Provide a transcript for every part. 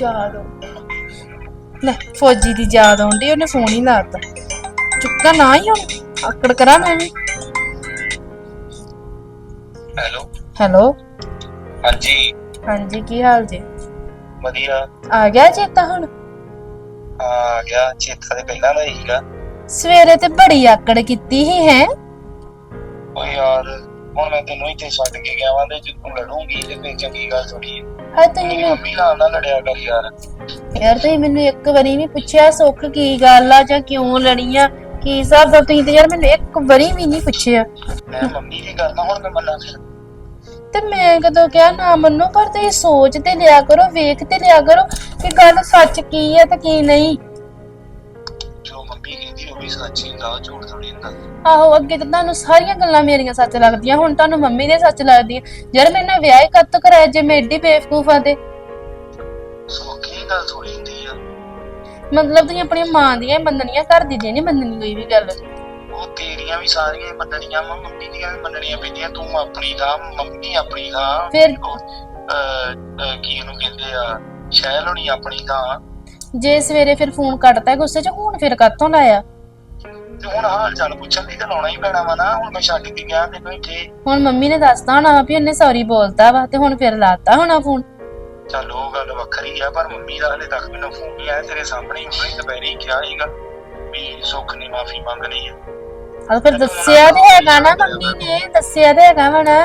ਯਾਦ ਲੈ ਫੌਜੀ ਦੀ ਯਾਦ ਆਉਂਦੀ ਉਹਨੇ ਫੋਨ ਹੀ ਲਾਤਾ ਚੁੱਕਾ ਨਾ ਹੀ ਹੁਣ ਆਕੜ ਕਰਾਂ ਮੈਂ ਵੀ। ਹੈਲੋ। ਹੈਲੋ। ਹਾਂਜੀ। ਹਾਂਜੀ ਕੀ ਹਾਲ ਜੀ? ਵਧੀਆ। ਆ ਗਿਆ ਚੇਤਾ ਹੁਣ? ਆ ਗਿਆ ਚੇਤਾ ਤੇ ਪਹਿਲਾਂ ਦਾ ਹੀਗਾ ਸਵੇਰੇ ਤੇ ਬੜੀ ਆਕੜ ਕੀਤੀ ਹੀ ਹੈ? ਓ ਯਾਰ ਹੁਣ ਮੈਂ ਤੈਨੂੰ ਇੱਥੇ ਛੱਡ ਕੇ ਗਿਆ ਵਾਂ ਤੇ ਜੇ ਤੂੰ ਲੜੂਗੀ ਤੇ ਫੇਰ ਚੰਗੀ ਗੱਲ ਥੋੜੀ ਹੈ ਹਾਂ ਤੁਸੀਂ ਮੈਨੂੰ ਮੰਮੀ ਨਾਲ ਨਾ ਲੜਿਆ ਕਰ ਯਾਰ। ਯਾਰ ਤੁਸੀਂ ਮੈਨੂੰ ਇੱਕ ਵਾਰੀ ਵੀ ਪੁੱਛਿਆ ਸੁੱਖ ਕੀ ਗੱਲ ਆ ਜਾਂ ਕਿਉਂ ਲੜੀਆਂ ਕੀ ਹਿਸਾਬ ਦਾ ਤੁਸੀਂ ਤੇ ਯਾਰ ਮੈਨੂੰ ਇੱਕ ਵਾਰੀ ਵੀ ਨਹੀਂ ਪੁੱਛਿਆ। ਮੈਂ ਮੰਮੀ ਦੀ ਕਰਨਾ ਹੁਣ ਮੈਂ ਮੰਨਾਂ ਫਿਰ। ਤੇ ਮੈਂ ਕਦੋਂ ਕਿਹਾ ਨਾ ਮੰਨੋ ਪਰ ਤੁਸੀਂ ਸੋਚ ਤੇ ਲਿਆ ਕਰੋ ਵੇਖ ਤੇ ਲਿਆ ਕਰੋ ਕਿ ਗੱਲ ਸੱਚ ਕੀ ਹੈ ਤੇ ਕੀ ਨਹੀਂ। ਵੀ ਸੱਚ ਹੀ ਹੁੰਦਾ ਝੂਠ ਥੋੜੀ ਹੁੰਦਾ। ਆਹੋ ਅੱਗੇ ਤਾਂ ਤੁਹਾਨੂੰ ਸਾਰੀਆਂ ਗੱਲਾਂ ਮੇਰੀਆਂ ਸੱਚ ਲੱਗਦੀਆਂ ਹੁਣ ਤੁਹਾਨੂੰ ਮੰਮੀ ਦੇ ਸੱਚ ਲੱਗਦੀਆਂ। ਯਾਰ ਮੇਰੇ ਨਾਲ ਵਿਆਹ ਹੀ ਕੱਤ ਕਰਾਇਆ ਜੇ ਮੈਂ ਏਡੀ ਬੇਵਕੂਫ ਆ ਤੇ। ਸੋ ਕੀ ਗੱਲ ਥੋੜੀ ਹੁੰਦੀ ਆ। ਮਤਲਬ ਤੁਸੀਂ ਆਪਣੀ ਮਾਂ ਦੀਆਂ ਹੀ ਮੰਨਣੀਆਂ ਘਰ ਦੀ ਜੇ ਨਹੀਂ ਮੰਨਣੀ ਕੋਈ ਵੀ ਗੱਲ। ਉਹ ਤੇਰੀਆਂ ਵੀ ਸਾਰੀਆਂ ਹੀ ਮੰਨਣੀਆਂ ਵਾ ਮੰਮੀ ਦੀਆਂ ਵੀ ਮੰਨਣੀਆਂ ਪੈਂਦੀਆਂ ਤੂੰ ਆਪਣੀ ਥਾਂ ਮੰਮੀ ਆਪਣੀ ਥਾਂ ਫਿਰ? ਕੀ ਉਹਨੂੰ ਕਹਿੰਦੇ ਆ ਸ਼ੈਲ ਹੋਣੀ ਆਪਣੀ ਥਾਂ ਜੇ ਸਵੇਰੇ ਫਿਰ ਫੋਨ ਕੱਟਦਾ ਗੁੱਸੇ 'ਚ ਹੁਣ ਫਿਰ ਕੱਤੋਂ ਲਾਇਆ? ਤੇ ਹੁਣ ਹਾਲ ਚਾਲ ਪੁੱਛਣ ਦੀ ਤਾਂ ਲਾਉਣਾ ਹੀ ਪੈਣਾ ਵਾ ਨਾ ਹੁਣ ਮੈਂ ਛੱਡ ਕੇ ਗਿਆ ਤੈਨੂੰ ਇੱਥੇ। ਹੁਣ ਮੰਮੀ ਨੇ ਦੱਸਤਾ ਹੋਣਾ ਵੀ ਉਹਨੇ ਸੌਰੀ ਬੋਲਤਾ ਵਾ ਤੇ ਹੁਣ ਫਿਰ ਲਾਤਾ ਹੋਣਾ ਫੋਨ ਚੱਲ ਉਹ ਗੱਲ ਵੱਖਰੀ ਆ ਪਰ ਮੰਮੀ ਦਾ ਹਲੇ ਤੱਕ ਮੈਨੂੰ ਫੋਨ ਨਹੀਂ ਆਇਆ ਤੇਰੇ ਸਾਹਮਣੇ ਹੀ ਉਹਨੇ ਦੁਪਹਿਰੇ ਹੀ ਕਿਹਾ ਸੀਗਾ ਵੀ ਸੁੱਖ ਨੇ ਮਾਫੀ ਮੰਗ ਲਈ ਹੈ ਹਾਂ ਫਿਰ ਦੱਸਿਆ ਤੇ ਹੈਗਾ ਨਾ ਮੰਮੀ ਨੇ ਦੱਸਿਆ ਤੇ ਹੈਗਾ ਵਾ ਨਾ।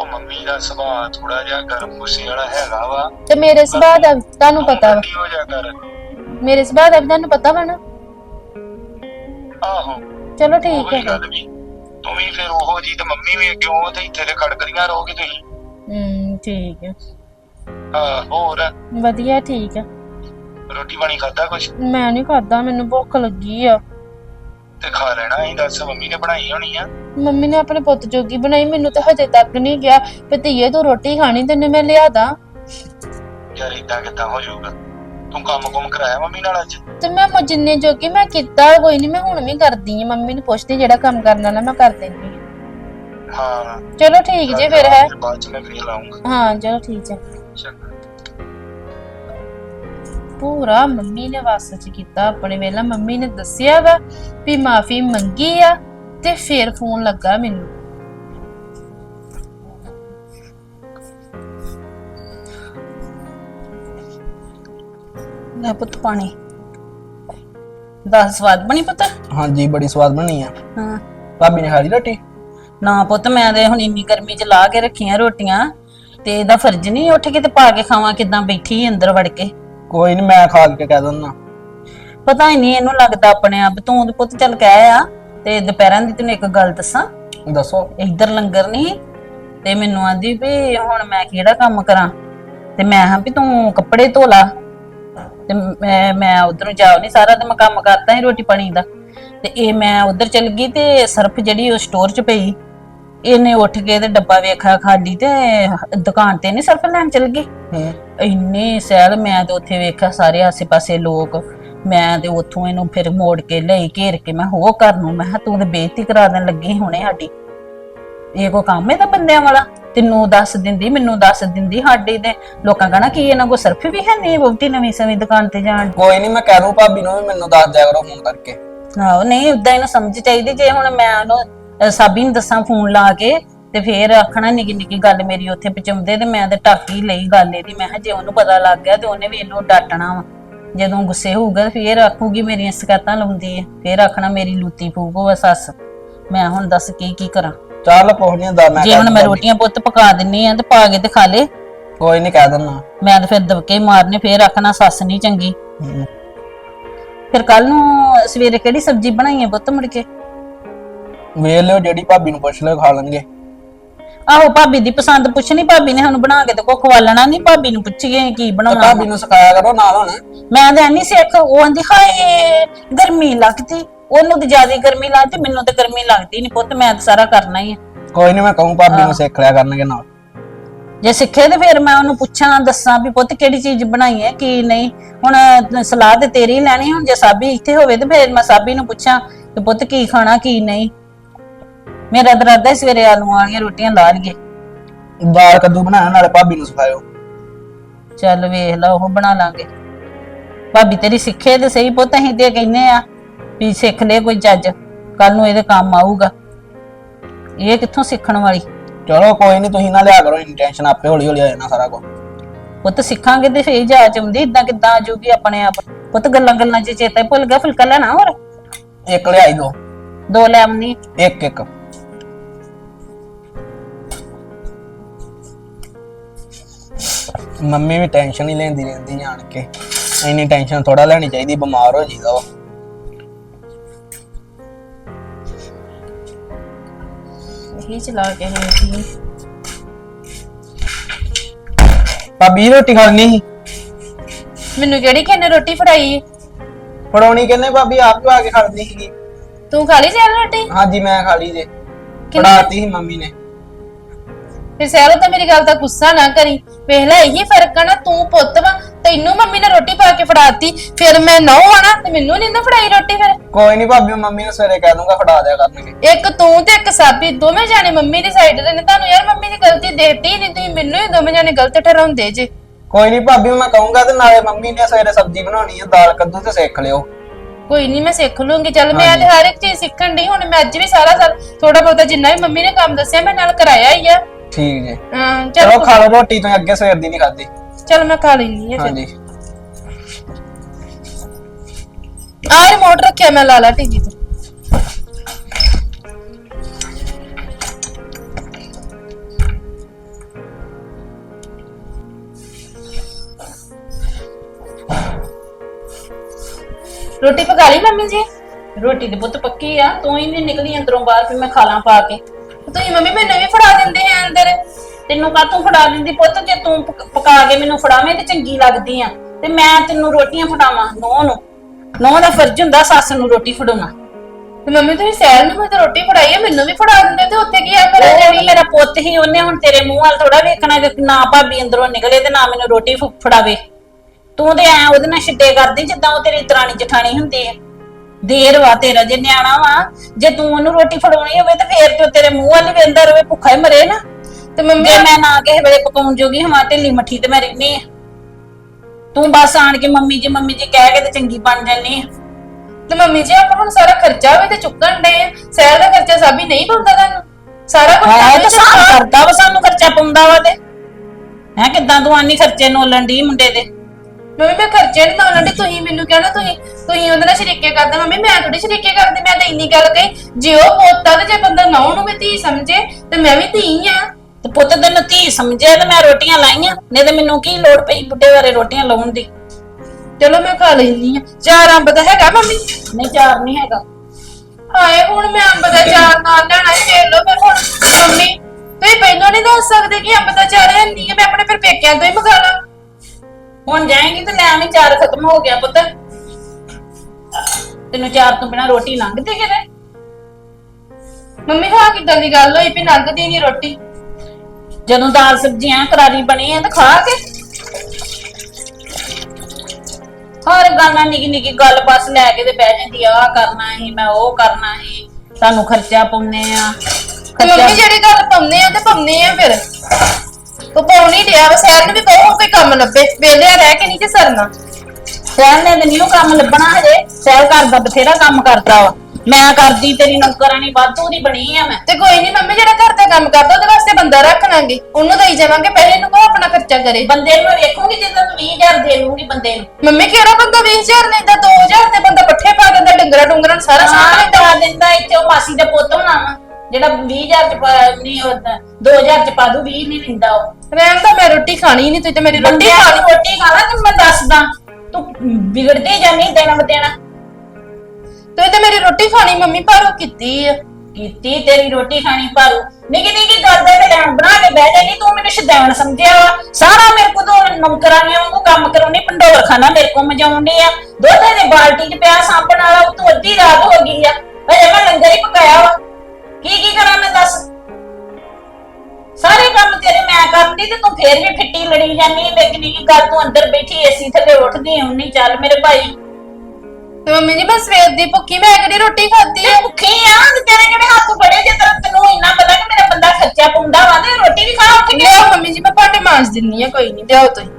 ਉਹ ਮੰਮੀ ਦਾ ਸੁਭਾਅ ਥੋੜਾ ਜਿਹਾ ਗਰਮ ਗੁੱਸੇ ਵਾਲਾ ਹੈਗਾ ਵਾ। ਤੇ ਮੇਰੇ ਸੁਭਾਅ ਦਾ ਵੀ ਤੁਹਾਨੂੰ ਪਤਾ ਵਾ। ਕੀ ਹੋ ਜਾ ਕਰ। ਮੇਰੇ ਸੁਭਾਅ ਦਾ ਵੀ ਤੁਹਾਨੂੰ ਪਤਾ ਵਾ ਨਾ। ਆਹੋ। ਚਲੋ ਠੀਕ ਉਹੀ ਹੈ ਗੱਲ ਵੀ। ਤੂੰ ਵੀ ਫਿਰ ਉਹੋ ਜੀ ਤੇ ਮੰਮੀ ਵੀ ਕਿਉਂ ਤੇ ਇੱਥੇ ਤੇ ਖੜਕਰੀਆਂ ਰਹੋਗੇ ਤੁਸੀਂ। ਹੂੰ ਠੀਕ ਹੈ। ਹਾਂ ਹੋਰ? ਵਧੀਆ ਠੀਕ ਹੈ। ਰੋਟੀ ਪਾਣੀ ਖਾਦਾ ਕੁਛ? ਮੈਂ ਨਹੀਂ ਖਾਦਾ ਮੈਨੂੰ ਭੁੱਖ ਲੱਗੀ ਆ। ਤੇ ਖਾ ਲੈਣਾ ਅਸੀਂ ਦੱਸ ਮੰਮੀ ਨੇ ਬਣਾਈ ਹੋਣੀ ਆ? ਮੰਮੀ ਨੇ ਆਪਣੇ ਪੁੱਤ ਜੋਗੀ ਬਣਾਈ ਮੈਨੂੰ ਤਾਂ ਹਜੇ ਤੱਕ ਨਹੀਂ ਗਿਆ। ਧੀਏ ਤੂੰ ਰੋਟੀ ਖਾਣੀ ਤੈਨੂੰ ਮੈਂ ਲਿਆਦਾ। ਯਾਰ ਇਦਾਂ ਕਿੱਦਾਂ ਹੋ ਜਾਊਗਾ? ਤੂੰ ਕੰਮ ਕੁਮ ਕਰਾਇਆ ਮੰਮੀ ਨਾਲ ਅੱਜ? ਤੇ ਮੈਂ ਮ- ਜਿੰਨੇ ਜੋਗੀ ਮੈਂ ਕੀਤਾ ਕੋਈ ਨਹੀਂ ਮੈਂ ਹੁਣ ਵੀ ਕਰਦੀ ਆ। ਮੰਮੀ ਨੂੰ ਪੁੱਛਦੀ ਜਿਹੜਾ ਕੰਮ ਕਰਨ ਵਾਲਾ ਮੈਂ ਕਰ ਦਿੰਦੀ ਆ। ਹਾਂ। ਚਲੋ ਠੀਕ ਜੇ ਫਿਰ ਹੈ। ਬਾਅਦ ਚ ਮੈਂ ਫੇਰ ਲਾਉਂਗਾ ਹਾਂ ਚਲੋ ਠੀਕ ਹੈ ਚੰਗਾ। ਪੂਰਾ ਮੰਮੀ ਨੇ ਵਾਸਤੇ ਚ ਕੀਤਾ ਆਪਣੇ ਵੇਲਾ। ਮੰਮੀ ਨੇ ਦੱਸਿਆ ਵਾ ਵੀ ਮਾਫੀ ਮੰਗੀ ਆ ਤੇ ਫਿਰ ਫੋਨ ਲੱਗਾ ਮੈਨੂੰ। ਲੈ ਪੁੱਤ ਪਾਣੀ। ਦੱਸ ਸਵਾਦ ਬਣੀ ਪੁੱਤ? ਹਾਂਜੀ ਬੜੀ ਸਵਾਦ ਬਣੀ ਆ। ਹਾਂ। ਭਾਬੀ ਨੇ ਖਾ ਲਈ ਰੋਟੀ? ਨਾ ਪੁੱਤ ਮੈਂ ਤੇ ਹੁਣ ਇੰਨੀ ਗਰਮੀ ਚ ਲਾ ਕੇ ਰੱਖੀਆਂ ਰੋਟੀਆਂ ਤੇ ਇਹਦਾ ਫਰਜ਼ ਨਹੀਂ ਉੱਠ ਕੇ ਤੇ ਪਾ ਕੇ ਖਾਵਾਂ ਕਿਦਾਂ ਬੈਠੀ ਅੰਦਰ ਵੜ ਕੇ। ਕੋਈ ਨਹੀਂ ਮੈਂ ਖਾ ਕੇ ਕਹਿ ਦਿੰਦਾ। ਪਤਾ ਹੀ ਨਹੀਂ ਇਹਨੂੰ ਲੱਗਦਾ ਆਪਣੇ ਆਪ ਤੂੰ ਤੇ ਪੁੱਤ ਚੱਲ ਕਹਿ ਆ ਤੇ ਦੁਪਹਿਰਾਂ ਦੀ ਤੈਨੂੰ ਇੱਕ ਗੱਲ ਦੱਸਾਂ। ਦੱਸੋ। ਇੱਧਰ ਲੰਗਰ ਨਹੀਂ ਤੇ ਮੈਨੂੰ ਆਂਦੀ ਵੀ ਹੁਣ ਮੈਂ ਕਿਹੜਾ ਕੰਮ ਕਰਾਂ ਤੇ ਮੈਂ ਹਾਂ ਵੀ ਤੂੰ ਕੱਪੜੇ ਧੋ ਲਾ। ਤੇ ਮੈਂ ਮੈਂ ਉਧਰੋਂ ਜਾ ਨਹੀਂ ਸਾਰਾ ਤੇ ਮੈਂ ਕੰਮ ਕਰਤਾ ਸੀ ਰੋਟੀ ਪਾਣੀ ਦਾ। ਤੇ ਇਹ ਮੈਂ ਉਧਰ ਚਲ ਗਈ ਤੇ ਸਰਫ ਜਿਹੜੀ ਉਹ ਸਟੋਰ 'ਚ ਪਈ ਇਹਨੇ ਉੱਠ ਕੇ ਤੇ ਡੱਬਾ ਵੇਖਿਆ ਖਾਲੀ ਤੇ ਦੁਕਾਨ ਤੇ ਨਹੀਂ ਸਰਫ ਲੈਣ ਚਲ ਗਈ। ਹੂੰ। ਇੰਨੇ ਸੈਲ ਮੈਂ ਤੇ ਉੱਥੇ ਵੇਖਿਆ ਸਾਰੇ ਆਸੇ-ਪਾਸੇ ਲੋਕ ਮੈਂ ਤੇ ਉੱਥੋਂ ਇਹਨੂੰ ਫਿਰ ਮੋੜ ਕੇ ਲਈ ਘੇਰ ਕੇ ਮੈਂ ਹੋ ਘਰ ਨੂੰ? ਮੈਂ ਕਿਹਾ ਤੂੰ ਤੇ ਬੇਇੱਜ਼ਤੀ ਕਰਾ ਦੇਣ ਲੱਗੀ ਹੁਣੇ ਸਾਡੀ। ਇਹ ਕੋ ਕੰਮ ਹੈ ਤਾਂ ਬੰਦਿਆਂ ਵਾਲਾ? ਤੈਨੂੰ ਦੱਸ ਦਿੰਦੀ ਮੈਨੂੰ ਦੱਸ ਦਿੰਦੀ ਸਾਡੇ ਤੇ ਲੋਕਾਂ ਕਹਣਾ ਕੀ ਇਹਨਾਂ ਕੋ ਸਰਫ ਵੀ ਹੈ ਨਹੀਂ ਵੋਟੀ ਨਵੀਂ ਸਵੀਂ ਦੁਕਾਨ ਤੇ ਜਾਣ ਕੋਈ ਨਹੀਂ ਮੈਂ ਕਹਿ ਦੂੰ ਭਾਬੀ ਨੂੰ ਵੀ ਮੈਨੂੰ ਦੱਸ ਦਿਆ ਕਰੋ ਫੋਨ ਕਰਕੇ। ਆਹੋ ਨਹੀਂ ਉਦਾਂ ਇਹਨੂੰ ਸਮਝ ਚਾਹੀਦੀ ਜੇ ਹੁਣ ਮੈਂ ਉਹਨੂੰ ਸਾਬੀ ਨੂੰ ਦੱਸਾਂ ਫੋਨ ਲਾ ਕੇ ਤੇ ਫੇਰ ਆਖਣਾ ਨਿੱਕੀ ਨਿੱਕੀ ਗੱਲ ਮੇਰੀ ਉੱਥੇ ਪਚਾਉਂਦੇ ਤੇ ਮੈਂ ਤੇ ਟੱਕ ਹੀ ਲਈ ਗੱਲ ਇਹਦੀ। ਮੈਂ ਕਿਹਾ ਜੇ ਉਹਨੂੰ ਪਤਾ ਲੱਗ ਗਿਆ ਤੇ ਉਹਨੇ ਵੀ ਇਹਨੂੰ ਡਾਟਣਾ ਵਾ। ਜਦੋਂ ਗੁੱਸੇ ਹੋਊਗਾ ਫੇਰ ਆਖੂਗੀ ਮੇਰੀਆਂ ਸ਼ਿਕਾਇਤਾਂ ਲਾਉਂਦੀ ਹੈ ਫੇਰ ਆਖਣਾ ਮੇਰੀ ਲੂਤੀ ਵਾ ਸੱਸ। ਮੈਂ ਹੁਣ ਦੱਸ ਕੀ ਕੀ ਕਰਾਂ। ਚੱਲ ਕੁਛ ਨਹੀਂ ਹੁੰਦਾ ਮੈਂ ਜੇ ਹੁਣ ਮੈਂ। ਰੋਟੀਆਂ ਪੁੱਤ ਪਕਾ ਦਿੰਨੀ ਆ ਤੇ ਪਾ ਕੇ ਤੇ ਖਾ ਲੇ। ਕੋਈ ਨਹੀਂ ਕਹਿ ਦਿੰਦਾ ਮੈਂ ਤਾਂ ਫਿਰ ਦਬਕੇ ਮਾਰਨੇ ਫੇਰ ਆਖਣਾ ਸੱਸ ਨਹੀਂ ਚੰਗੀ। ਫਿਰ ਕੱਲ ਨੂੰ ਸਵੇਰੇ ਕਿਹੜੀ ਸਬਜ਼ੀ ਬਣਾਈ ਹੈ ਪੁੱਤ ਮੁੜ ਕੇ? ਵੇਖ ਲਿਓ ਜਿਹੜੀ ਭਾਬੀ ਨੂੰ ਪੁੱਛ ਲਿਓ ਖਾ ਲੈਣਗੇ। ਆਹੋ ਭਾਬੀ ਦੀ ਪਸੰਦ ਪੁੱਛਣੀ ਭਾਬੀ ਨੇ ਸਾਨੂੰ ਬਣਾ ਕੇ ਤੇ ਕੋ ਖਵਾਲਣਾ ਨਹੀਂ ਭਾਬੀ ਨੂੰ ਪੁੱਛੀਏ ਕੀ ਤੇ ਬਣਾਉਣਾ। ਭਾਬੀ ਨੂੰ ਸਿਖਾਇਆ ਕਰੋ ਨਾਲ ਹੁਣ। ਮੈਂ ਤਾਂ ਨਹੀਂ ਸਿੱਖ ਉਹ ਆਂਦੀ ਹਾਏ ਗਰਮੀ ਲੱਗਦੀ। ਉਹਨੂੰ ਤੇ ਜ਼ਿਆਦਾ ਗਰਮੀ ਲੱਗਦੀ ਮੈਨੂੰ ਤੇ ਗਰਮੀ ਲੱਗਦੀ ਨਹੀਂ ਪੁੱਤ ਮੈਂ ਤਾਂ ਸਾਰਾ ਕਰਨਾ ਹੀ ਹੈ ਕੋਈ ਨਹੀਂ ਮੈਂ ਕਹੂੰ ਭਾਬੀ ਨੂੰ ਸਿੱਖ ਲਿਆ ਕਰਨਗੇ ਨਾਲ। ਜੇ ਸਿੱਖੇ ਤੇ ਫਿਰ ਮੈਂ ਉਹਨੂੰ ਪੁੱਛਾਂ ਦੱਸਾਂ ਵੀ ਪੁੱਤ ਕਿਹੜੀ ਚੀਜ਼ ਬਣਾਈ ਹੈ ਕੀ ਨਹੀਂ। ਹੁਣ ਸਲਾਹ ਤੇ ਤੇਰੀ ਲੈਣੀ ਹੁਣ ਜੇ ਸਾਬੀ ਇੱਥੇ ਹੋਵੇ ਤੇ ਫਿਰ ਮੈਂ ਸਾਬੀ ਨੂੰ ਪੁੱਛਾਂ ਕਿ ਪੁੱਤ ਕੀ ਖਾਣਾ ਕੀ ਨਹੀਂ। ਮੇਰਾ ਦਰਾਦਾ ਹੀ ਸਵੇਰੇ ਆਲੂ ਵਾਲੀਆਂ ਰੋਟੀਆਂ ਲਾ ਲਈਏ ਦਾਲ ਕੱਦੂ ਬਣਾਇਆ ਨਾਲੇ ਭਾਬੀ ਨੂੰ ਸਿਖਾਇਓ। ਚੱਲ ਵੇਖ ਲਾ ਉਹ ਬਣਾ ਲਾਂਗੇ। ਭਾਬੀ ਤੇਰੀ ਸਿੱਖੇ ਤੇ ਸਹੀ ਪੁੱਤ ਅਸੀਂ ਤੇ ਕਹਿੰਨੇ ਆ ਵੀ ਸਿੱਖ ਲੈ ਕੋਈ ਚੱਜ ਕੱਲ ਨੂੰ ਇਹਦੇ ਕੰਮ ਆਊਗਾ। ਇਹ ਕਿੱਥੋਂ ਸਿੱਖਣ ਵਾਲੀ? ਚਲੋ ਕੋਈ ਨਹੀਂ ਤੁਸੀਂ ਨਾ ਲਿਆ ਕਰੋ ਇੰਟੈਂਸ਼ਨ ਆਪੇ ਹੌਲੀ ਹੌਲੀ ਆ ਜਾਣਾ ਸਾਰਾ ਕੁਝ ਪੁੱਤ ਸਿੱਖਾਂਗੇ ਤੇ ਫੇਰ ਜਾਚ ਆਉਂਦੀ ਇਦਾਂ ਕਿੱਦਾਂ ਆਜੂਗੀ ਆਪਣੇ ਆਪ। ਪੁੱਤ ਗੱਲਾਂ ਗੱਲਾਂ 'ਚ ਚੇਤਾ ਹੀ ਭੁੱਲ ਗਿਆ ਫੁਲਕਾ ਲੈਣਾ ਹੋਰ? ਇੱਕ ਲਿਆਈ ਦੋ। ਦੋ ਲੈ ਆਉਣੀ ਇੱਕ ਇੱਕ। ਮੰਮੀ ਵੀ ਟੈਨਸ਼ਨ ਹੀ ਲੈਂਦੀ ਰਹਿੰਦੀ ਜਾਣ ਕੇ। ਇੰਨੀ ਟੈਨਸ਼ਨ ਥੋੜਾ ਲੈਣੀ ਚਾਹੀਦੀ ਬਿਮਾਰ ਹੋ ਜੀਦਾ ਵਾ। ਚਲਾ ਕੇ ਭਾਬੀ ਰੋਟੀ ਖਾਣੀ ਸੀ? ਮੈਨੂੰ ਕਿਹੜੀ ਕਿਹਨੇ ਰੋਟੀ ਫੜਾਈ? ਏ? ਫੜਾਉਣੀ ਕਹਿੰਦੇ ਭਾਬੀ ਆਪ ਆ ਕੇ ਖੜਦੀ ਸੀਗੀ। ਤੂੰ ਖਾ ਲਈ ਚੱਲ ਰੋਟੀ? ਹਾਂਜੀ ਮੈਂ ਖਾ ਲਈ ਜੇ। ਫੜਾਤੀ ਸੀ ਮੰਮੀ ਨੇ। ਫਿਰ ਸਹਿਲ ਤਾਂ ਮੇਰੀ ਗੱਲ ਦਾ ਗੁੱਸਾ ਨਾ ਕਰੀ। ਵੇਖ ਲੈ ਇਹੀ ਫ਼ਰਕ ਆ ਨਾ ਤੂੰ ਪੁੱਤ ਵਾ ਤੈਨੂੰ ਮੰਮੀ ਨੇ ਰੋਟੀ ਪਾ ਕੇ ਫੜਾਤੀ ਫਿਰ ਮੈਂ ਨੌ ਆਣਾ ਤੇ ਮੈਨੂੰ ਨਹੀਂ ਨਾ ਫੜਾਈ ਰੋਟੀ ਫਿਰ। ਕੋਈ ਨਹੀਂ ਭਾਬੀ ਮੰਮੀ ਨੂੰ ਸਵੇਰੇ ਕਹਿ ਦੂੰਗਾ ਫੜਾ ਦਿਆ ਕਰਨਗੇ ਇੱਕ ਤੂੰ ਤੇ ਇੱਕ ਸਾਬੀ ਦੋਵੇਂ ਜਾਣੇ ਮੰਮੀ ਦੀ ਸਾਈਡ ਦੇ ਨੇ। ਤੁਹਾਨੂੰ ਯਾਰ ਮੰਮੀ ਦੀ ਗਲਤੀ ਦੇਤੀ ਨਹੀਂ ਤੁਸੀਂ ਮੈਨੂੰ ਹੀ ਦੋਵੇਂ ਜਾਣੇ ਗਲਤ ਠਹਿਰਾਉਂਦੇ ਜੇ। ਕੋਈ ਨਹੀਂ ਭਾਬੀ ਮੈਂ ਕਹੂੰਗਾ ਤੇ ਨਾਲੇ ਮੰਮੀ ਨੇ ਸਵੇਰੇ ਸਬਜ਼ੀ ਬਣਾਉਣੀ ਹੈ ਦਾਲ ਕੱਦੂ ਤੇ ਸਿੱਖ ਲਿਓ। ਕੋਈ ਨਹੀਂ ਮੈਂ ਸਿੱਖ ਲੂੰਗੀ। ਚੱਲ ਮੈਂ ਤੇ ਹਰ ਇੱਕ ਚੀਜ਼ ਸਿੱਖਣ ਦੀ ਹੁਣ ਮੈਂ ਅੱਜ ਵੀ ਸਾਰਾ ਸਾਲ ਥੋੜਾ ਬਹੁਤਾ ਜਿੰਨਾ ਵੀ ਮੰਮੀ ਨੇ ਕੰਮ ਦੱਸਿਆ ਮੈਂ ਨਾਲ ਕਰਾਇਆ ਹੀ ਆ। ਠੀਕ ਜੇ ਹਾਂ, ਚਲੋ ਚੱਲ ਖਾ ਲਓ ਰੋਟੀ ਤੁਸੀਂ ਅੱਗੇ ਸਵੇਰ ਦੀ ਨਹੀਂ ਖਾਧੀ। ਚੱਲ ਮੈਂ ਖਾ ਲੈਣੀ ਆ ਫਿਰ। ਹਾਂਜੀ। ਆਹ ਰਿਮੋਟ ਰੱਖਿਆ ਮੈਂ ਲਾ ਲਾ ਟੀਵੀ ਤੇ। ਰੋਟੀ ਪਕਾ ਲਈ ਮੰਮੀ ਜੀ? ਰੋਟੀ ਤੇ ਪੁੱਤ ਪੱਕੀ ਆ ਤੂੰ ਹੀ ਨਹੀਂ ਨਿਕਲੀ ਅੰਦਰੋਂ ਬਾਹਰ ਫਿਰ ਮੈਂ ਖਾ ਲਾਂ ਪਾ ਕੇ। ਤੁਸੀਂ ਮੰਮੀ ਮੈਨੂੰ ਵੀ ਫੜਾ ਦਿੰਦੇ ਆ ਅੰਦਰ। ਤੈਨੂੰ ਕਾ ਤੂੰ ਫੜਾ ਦਿੰਦੀ ਪੁੱਤ? ਜੇ ਤੂੰ ਪਕ- ਪਕਾ ਕੇ ਮੈਨੂੰ ਫੜਾਵੇਂ ਤੇ ਚੰਗੀ ਲੱਗਦੀ ਆ। ਤੇ ਮੈਂ ਤੈਨੂੰ ਰੋਟੀਆਂ ਫੜਾਵਾਂ ਨੌ ਨੂੰ। ਨੌ ਦਾ ਫਰਜ਼ ਹੁੰਦਾ ਸੱਸ ਨੂੰ ਰੋਟੀ ਫੜਾਉਣਾ। ਤੇ ਮੰਮੀ ਤੁਸੀਂ ਸੈਲ ਨੂੰ ਮੈਂ ਤਾਂ ਰੋਟੀ ਫੜਾਈ ਹੈ ਮੈਨੂੰ ਵੀ ਫੜਾ ਦਿੰਦੇ ਤੇ ਉੱਥੇ ਕੀ ਆ ਕਰ ਉਹ ਵੀ ਮੇਰਾ ਪੁੱਤ ਹੀ ਉਹਨੇ ਹੁਣ ਤੇਰੇ ਮੂੰਹ ਵੱਲ ਥੋੜਾ ਵੇਖਣਾ ਕਿ ਨਾ ਭਾਬੀ ਅੰਦਰੋਂ ਨਿਕਲੇ ਤੇ ਨਾ ਮੈਨੂੰ ਰੋਟੀ ਫ- ਫੜਾਵੇ। ਤੂੰ ਤੇ ਐ ਉਹਦੇ ਨਾਲ ਛਿੱਟੇ ਕਰਦੀ ਜਿੱਦਾਂ ਉਹ ਤੇਰੀ ਦਰਾਣੀ ਜਠਾਣੀ ਹੁੰਦੀ ਹੈ ਦੇਰ ਵਾ ਤੇਰਾ ਜੇ ਨਿਆਣਾ ਵਾ ਜੇ ਤੂੰ ਉਹਨੂੰ ਰੋਟੀ ਫੜਾਉਣੀ ਹੋਵੇ ਤੇ ਫੇਰ ਤੇ ਉਹ ਤੇਰੇ ਮੂੰਹ ਵੱਲ ਵੇਂਦਾ ਰਵੇ ਭੁੱਖਾ ਹੀ ਮਰੇ ਨਾ। ਤੇ ਮੰਮੀ ਜੇ ਮੈਂ ਨਾ ਕਿਸੇ ਵੇਲੇ ਪਕਾਉਣ ਜੋਗੀ ਹਵਾ ਢਿੱਲੀ ਮੱਠੀ ਤੇ ਮੈਂ ਰਹਿਨੀ ਆ ਤੂੰ ਬਸ ਆਣ ਕੇ ਮੰਮੀ ਜੀ ਮੰਮੀ ਜੀ ਕਹਿ ਕੇ ਤੇ ਚੰਗੀ ਬਣ ਜਾਨੀ ਆ ਤੇ ਮੰਮੀ ਜੀ ਆਪਾਂ ਹੁਣ ਸਾਰਾ ਖਰਚਾ ਵੀ ਤੇ ਚੁੱਕਣ ਦੇ ਸੈਲ ਦਾ ਖਰਚਾ ਸਾਬੀ ਨਹੀਂ ਪਾਉਂਦਾ ਤੁਹਾਨੂੰ। ਸਾਰਾ ਕੁਝ ਹੈ ਤਾਂ ਹੀ ਚੁੱਕਣਾ। ਕਰਦਾ ਵਾ। ਸਾਨੂੰ ਖਰਚਾ ਪਾਉਂਦਾ ਵਾ ਤੇ। ਹੈ ਕਿਦਾਂ ਤੂੰ ਆਨੀ ਖਰਚੇ ਨੋਲਣ ਦੀ ਮੁੰਡੇ ਦੇ? ਮੰਮੀ ਮੈਂ ਖਰਚੇ ਨਹੀਂ ਤੇ ਤੁਸੀਂ ਮੈਨੂੰ ਕਹਿਣਾ ਤੁਸੀਂ ਤੁਸੀਂ ਉਹਦੇ ਨਾਲ ਸ਼ਰੀਕੇ ਕਰਦੇ ਮੰਮੀ ਮੈਂ ਥੋੜੀ ਸ਼ਰੀਕੇ ਕਰਦੀ ਮੈਂ ਤਾਂ ਇੰਨੀ ਗੱਲ ਕਹੀ। ਜੇ ਉਹ ਪੋਤਾ ਤੇ ਜੇ ਬੰਦਾ ਨੌ ਨੂੰ ਵੀ ਧੀ ਸਮਝੇ ਤੇ ਮੈਂ ਵੀ ਧੀ ਆ। ਤੇ ਪੁੱਤ ਤੈਨੂੰ ਧੀ ਸਮਝਿਆ ਤੇ ਮੈਂ ਰੋਟੀਆਂ ਲਾਈਆਂ ਨਹੀਂ ਤੇ ਮੈਨੂੰ ਕੀ ਲੋੜ ਪਈ ਬੁੱਢੇ ਬਾਰੇ ਰੋਟੀਆਂ ਲਾਉਣ ਦੀ? ਚਲੋ ਮੈਂ ਖਾ ਲੈਣੀ ਆ। ਚਾਰ ਅੰਬ ਦਾ ਹੈਗਾ ਮੰਮੀ? ਨਹੀਂ ਚਾਰ ਨਹੀਂ ਹੈਗਾ। ਹਾਏ ਹੁਣ ਮੈਂ ਅੰਬ ਦਾ ਚਾਰ ਨਾਲ ਲੈਣਾ ਹੀ ਵੇਖ ਲਓ ਫਿਰ ਹੁਣ। ਮੰਮੀ ਤੁਸੀਂ ਪਹਿਲਾਂ ਨਹੀਂ ਦੱਸ ਸਕਦੇ ਕਿ ਅੰਬ ਦਾ ਚਾਰ ਹੈ ਨਹੀਂ ਮੈਂ ਆਪਣੇ ਫਿਰ ਪੇਕਿਆਂ ਤੋਂ ਹੀ ਮੰਗਾ ਲਾਂ। ਹੁਣ ਜਾਏਂਗੀ ਤੇ ਲੈ ਆਵੀਂ ਚਾਰ ਖਤਮ ਹੋ ਗਿਆ ਪੁੱਤ। ਤੈਨੂੰ ਚਾਰ ਤੋਂ ਬਿਨਾ ਰੋਟੀ ਲੰਘਦੀ ਕਿਤੇ? ਮੰਮੀ ਹਾਂ ਕਿਦਾਂ ਦੀ ਗੱਲ ਹੋਈ ਵੀ ਲੰਘਦੀ ਨਹੀਂ ਰੋਟੀ? ਜਦੋਂ ਦਾਲ ਸਬਜ਼ੀਆਂ ਕਰਾਰੀ ਬਣੀ ਆ ਤਾਂ ਖਾ ਕੇ। ਹਰ ਗੱਲ ਨਾਲ ਨਿੱਕੀ ਨਿੱਕੀ ਗੱਲ ਬਸ ਲੈ ਕੇ ਤੇ ਬਹਿ ਜਾਂਦੀ ਆ ਆਹ ਕਰਨਾ ਹੀ ਮੈਂ ਉਹ ਕਰਨਾ ਹੀ ਤੁਹਾਨੂੰ ਖਰਚਾ ਪਾਉਨੇ ਆ। ਤੇ ਮੰਮੀ ਜਿਹੜੀ ਗੱਲ ਪਾਉਂਦੇ ਆ ਤੇ ਪਾਉਂਦੇ ਆ ਫਿਰ? ਉਹ ਪਾਉਣੀ ਡਿਆ ਵਾ ਸੈਰ ਨੂੰ ਵੀ ਕਹੋ ਕੋਈ ਕੰਮ ਲੱਭੇ ਵੇਲਿਆ ਰਹਿ ਕੇ ਨਹੀਂ ਤੇ ਸਰਨਾ। ਸਹਿਲ ਨੇ ਤੇ ਉਹ ਕੰਮ ਲੱਭਣਾ ਹਜੇ। ਸਹਿਲ ਘਰ ਦਾ ਬਥੇਰਾ ਕੰਮ ਕਰਦਾ ਵਾ। ਮੈਂ ਕਰਦੀ ਤੇਰੀ ਨੌਕਰਾਨੀ ਵਾਧੂ ਦੀ ਬਣੀ ਆ ਮੈਂ। ਤੇ ਕੋਈ ਨਹੀਂ ਮੰਮੀ ਜਿਹੜਾ ਘਰ ਦਾ ਕੰਮ ਕਰਦਾ ਉਹਦੇ ਵਾਸਤੇ ਬੰਦਾ ਰੱਖ ਲਾਂਗੇ। ਉਹਨੂੰ ਦੇਈ ਜਾਵਾਂਗੇ ਪਹਿਲੇ ਨੂੰ ਕਹੋ ਆਪਣਾ ਖਰਚਾ ਕਰੇ। ਬੰਦੇ ਨੂੰ ਮੈਂ ਵੇਖੂੰਗੀ ਜਦੋਂ ਤੂੰ 20000 ਦੇ ਲੂੰਗੀ ਬੰਦੇ ਨੂੰ। ਮੰਮੀ ਕਿਹੜਾ ਬੰਦਾ 20000 ਲੈਂਦਾ 2000 ਤੇ ਬੰਦਾ ਪੱਠੇ ਪਾ ਦਿੰਦਾ ਡੰਗਰਾ ਡੁੰਗਰਾਂ ਨੂੰ ਸਾਰਾ ਸਾਂਭ ਹਾਂ ਲੈਂਦਾ। ਪਾ ਦਿੰਦਾ ਇੱਥੇ ਉਹ ਮਾਸੀ ਦਾ ਪੁੱਤ ਹੋਣਾ ਵਾ। ਜਿਹੜਾ 20000 ਚ ਪਾ- ਨਹੀਂ ਉਹ 2000 ਚ ਪਾ ਦੂ 20 ਨਹੀਂ ਲੈਂਦਾ ਉਹ। ਰਹਿਣ ਤਾਂ ਮੈਂ ਰੋਟੀ ਖਾਣੀ ਨਹੀਂ ਤੂੰ ਤੇ ਮੇਰੀ ਰੋਟੀ ਬੰਦਿਆਂ ਖਾ ਦੀ ਰੋਟੀ ਖਾਣਾ ਤੇ ਮੈਂ ਦੱਸਦਾ। ਤੂੰ ਵਿਗੜਦੇ ਜਾਂ ਨਹੀਂ ਬਤੇਣਾ ਤੂੰ ਤੇ ਮੇਰੀ ਰੋਟੀ ਖਾਣੀ ਮੰਮੀ ਭਾਰੋ ਕੀਤੀ ਆ। ਕੀਤੀ ਤੇਰੀ ਰੋਟੀ ਖਾਣੀ ਪਾਰੂ ਨਿੱਕੀ ਨਿੱਕੀ ਗੱਲ ਦੇ ਤੇ ਬਣਾ ਕੇ ਬਹਿ ਜਾਏਗੀ ਤੂੰ ਮੈਨੂੰ ਸ਼ਦੈਣ ਸਮਝਿਆ ਵਾ। ਸਾਰਾ ਮੇਰੇ ਕੋਲ ਤੋਂ ਨੌਕਰਾਨੀਆਂ ਵਾਂਗੂ ਕੰਮ ਕਰਾਉਣੀ ਪੰਡੋਰ ਖਾਣਾ ਮੇਰੇ ਕੋਲ ਮਜਾਉਣੀ ਆ। ਦੁੱਧ ਦੇ ਬਾਲਟੀ 'ਚ ਪਿਆ ਸਾਂਭਣ ਵਾਲਾ, ਉਹ ਤੋਂ ਅੱਧੀ ਰਾਤ ਹੋ ਗਈ ਆ। ਅਜੇ ਮੈਂ ਲੰਗਰ ਹੀ ਪਕਾਇਆ ਵਾ। ਕੀ ਕੀ ਕਰਾਂ ਮੈਂ ਦੱਸ? ਸਾਰੇ ਕੰਮ ਤੇਰੇ ਮੈਂ ਕਰਦੀ ਤੇ ਤੂੰ ਫੇਰ ਵੀ ਫਿੱਟੀ ਲੜੀ ਜਾਂਦੀ ਨਿੱਕੀ ਨਿੱਕੀ ਗੱਲ ਤੂੰ ਅੰਦਰ ਬੈਠੀ ਏਸੀ ਥੱਲੇ ਉੱਠਦੀ ਹੁੰਨੀ ਚੱਲ ਮੇਰੇ ਭਾਈ। ਤੇ ਮੰਮੀ ਜੀ ਮੈਂ ਸਵੇਰ ਦੀ ਭੁੱਖੀ ਮੈਂ ਕਿਹੜੀ ਰੋਟੀ ਖਾਧੀ ਤੇ ਆ ਭੁੱਖੀ ਆ ਤੇ ਤੇਰੇ ਕਿਹੜੇ ਹੱਥ ਬੜੇ ਜੇ ਤੇਰਾ ਤੈਨੂੰ ਇੰਨਾ ਪਤਾ ਕਿ ਮੇਰਾ ਬੰਦਾ ਖਰਚਾ ਪਾਉਂਦਾ ਵਾ ਤੇ ਰੋਟੀ ਵੀ ਖਾ ਉੱਠ ਕੇ ਲਿਆਓ ਮੰਮੀ ਜੀ ਮੈਂ ਭਾਂਡੇ ਮਾਂਜ ਦਿੰਨੀ ਆ ਕੋਈ ਨਹੀਂ ਲਿਆਓ ਤੁਸੀਂ।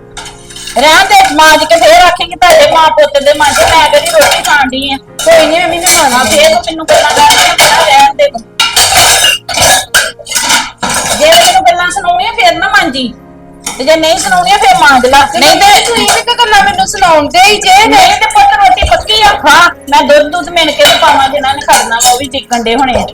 ਰਹਿਣ ਦੇ ਮਾਜ ਕੇ ਫੇਰ ਆਖੇਂਗੀ ਤੁਹਾਡੇ ਮਾਂ ਪੁੱਤ ਦੇ ਮਾਂ ਮੈਂ ਕਦੀ ਰੋਟੀ ਖਾਂਦੀ ਆ। ਕੋਈ ਨਹੀਂ ਮੰਮੀ ਮੈਂ ਹਾਂ ਫੇਰ ਤੂੰ ਮੈਨੂੰ ਗੱਲਾਂ ਕਰਦੀ ਰਹਿਣ ਦੇ ਜੇ ਮੈਨੂੰ ਗੱਲਾਂ ਸੁਣਾਉਣੀਆਂ ਫੇਰ ਨਾ ਮੰਜੀ ਤੇ ਜੇ ਨਹੀਂ ਸੁਣਾਉਣੀਆਂ ਫੇਰ ਮੰਗ ਲਾ। ਨਹੀਂ ਤੇ ਤੁਸੀਂ ਇਹ ਗੱਲਾਂ ਮੈਨੂੰ ਸੁਣਾਉਣ ਦੇ ਹੀ ਜੇ। ਨਹੀਂ ਤੇ ਪੁੱਤ ਰੋਟੀ ਪੱਕੀ ਆ। ਖਾ ਮੈਂ ਦੁੱਧ ਦੁੱਧ ਮਿਣ ਕੇ ਤੇ ਪਾਵਾਂ ਜਿਨ੍ਹਾਂ ਨੇ ਖੜਨਾ ਵਾ ਉਹ ਵੀ ਚਿਕਨ ਦੇ ਹੋਣੇ ਆ।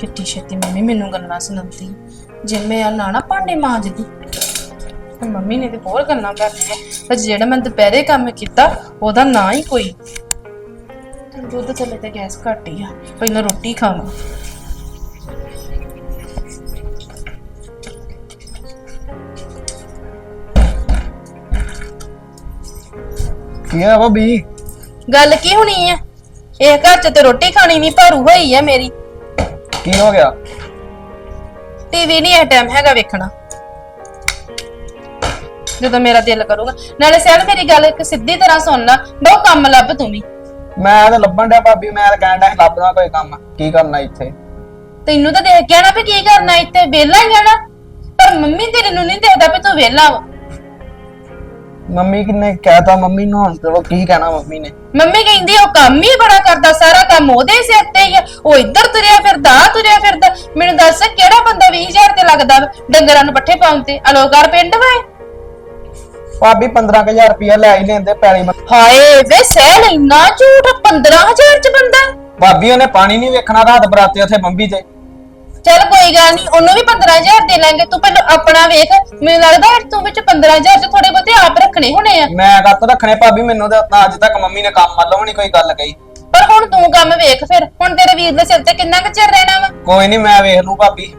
ਕਿੱਟੀ ਛੇਤੀ ਮੰਮੀ ਮੈਨੂੰ ਗੱਲਾਂ ਸੁਣਾਉਂਦੀ। ਜੇ ਮੈਂ ਆ ਨਾ ਨਾ ਭਾਂਡੇ ਮਾਂਜਦੀ ਤੇ ਮੰਮੀ ਨੇ ਤੇ ਹੋਰ ਗੱਲਾਂ ਕਰਨੀਆਂ। ਪਰ ਜਿਹੜਾ ਮੈਂ ਦੁਪਹਿਰੇ ਕੰਮ ਕੀਤਾ ਉਹਦਾ ਨਾ ਹੀ ਕੋਈ। ਦੁੱਧ ਥੱਲੇ ਤੇ ਗੈਸ ਘੱਟ ਹੀ ਆ ਪਹਿਲਾਂ ਰੋਟੀ ਖਾਵਾਂ। ਕੀ ਆ ਭਾਬੀ? ਗੱਲ ਕੀ ਹੋਣੀ ਆ? ਇਹ ਘਰ ਚ ਤੇ ਰੋਟੀ ਖਾਣੀ ਨਹੀਂ ਭਾਰੂ ਹੋਈ ਆ ਮੇਰੀ। ਕੀ ਹੋ ਗਿਆ? ਟੀਵੀ ਨਹੀਂ ਇਹ ਟਾਈਮ ਹੈਗਾ ਵੇਖਣਾ। ਜਦੋਂ ਮੇਰਾ ਦਿਲ ਕਰੂਗਾ। ਨਾਲੇ ਸਿਆਲ ਮੇਰੀ ਗੱਲ ਇੱਕ ਸਿੱਧੀ ਤਰ੍ਹਾਂ ਸੁਣ ਲੈ। ਬਹੁਤ ਕੰਮ ਲੱਭ ਤੂੰ ਵੀ। ਮੈਂ ਤਾਂ ਲੱਭਣ ਡਿਆ ਭਾਬੀ ਮੈਂ ਤਾਂ ਕਹਿਣ ਡਿਆ ਲੱਭਦਾ ਕੋਈ ਕੰਮ। ਕੀ ਕਰਨਾ ਇੱਥੇ? ਤੈਨੂੰ ਤਾਂ ਦੇਖ ਗਿਆ ਨਾ ਵੀ ਕੀ ਕਰਨਾ ਇੱਥੇ। ਵਿਹਲਾ ਹੀ ਆ ਨਾ। ਪਰ ਮੰਮੀ ਤੇਰੇ ਨੂੰ ਨਹੀਂ ਦੇਖਦਾ ਵੀ ਤੂੰ ਵਿਹਲਾ ਵਾ। ਮੰਮੀ ਕਿਨੇ ਕਹਿਤਾ ਮੰਮੀ ਨੂੰ ਹੁਣ ਚਲੋ ਕੀ ਕਹਿਣਾ ਮੰਮੀ ਨੇ। ਮੰਮੀ ਕਹਿੰਦੀ ਉਹ ਕੰਮ ਹੀ ਬੜਾ ਕਰਦਾ ਸਾਰਾ ਕੰਮ ਉਹਦੇ ਸਿਰ ਤੇ ਹੀ ਆ। ਉਹ ਇੱਧਰ ਤੁਰਿਆ ਫਿਰਦਾ ਆਹ ਤੁਰਿਆ ਫਿਰਦਾ। ਮੈਨੂੰ ਦੱਸ ਕਿਹੜਾ ਬੰਦਾ 20000 ਤੇ ਲੱਗਦਾ ਵਾ ਡੰਗਰਾਂ ਨੂੰ ਪੱਠੇ ਪਾਉਣ ਤੇ? ਅਲੋਕਾਰ ਪਿੰਡ ਵਾ ਇਹ? ਭਾਬੀ 15000 ਰੁਪਇਆ ਲੈ ਹੀ ਲੈਂਦੇ ਪੈਲੀ ਮ- ਹਾਏ ਵੇ ਸਹਿਲ ਇੰਨਾ ਝੂਠ 15000 ਚ ਬੰਦਾ? ਭਾਬੀ ਉਹਨੇ ਪਾਣੀ ਨਹੀਂ ਵੇਖਣਾ ਰਾਤ ਬਰਾਤੇ ਉੱਥੇ ਬੰਬੀ ਤੇ। ਚੱਲ ਕੋਈ ਗੱਲ ਨਹੀਂ ਉਹਨੂੰ ਵੀ 15000 ਦੇ ਲਾਂਗੇ। ਤੂੰ ਪਹਿਲਾਂ ਆਪਣਾ ਵੇਖ ਮੈਨੂੰ ਲੱਗਦਾ ਹੈ ਤੂੰ ਵਿੱਚ 15000 ਚ ਥੋੜੇ ਬਹੁਤੇ ਆਪ ਰੱਖਣੇ ਹੋਣੇ ਆ। ਮੈਂ ਕੱਤ ਰੱਖਣੇ ਭਾਬੀ ਮੈਨੂੰ ਤਾਂ ਅੱਜ ਤੱਕ ਮੰਮੀ ਨੇ ਕੰਮ ਵੱਲੋਂ ਵੀ ਨਹੀਂ ਕੋਈ ਗੱਲ ਕਹੀ। ਪਰ ਹੁਣ ਤੂੰ ਕੰਮ ਵੇਖ ਫਿਰ ਹੁਣ ਤੇਰੇ ਵੀਰ ਦੇ ਸਿਰ ਤੇ ਕਿੰਨਾ ਕੁ ਚਿਰ ਰਹਿਣਾ ਵਾ? ਕੋਈ ਨਹੀਂ ਮੈਂ ਵੇਖ ਲੂ ਭਾਬੀ।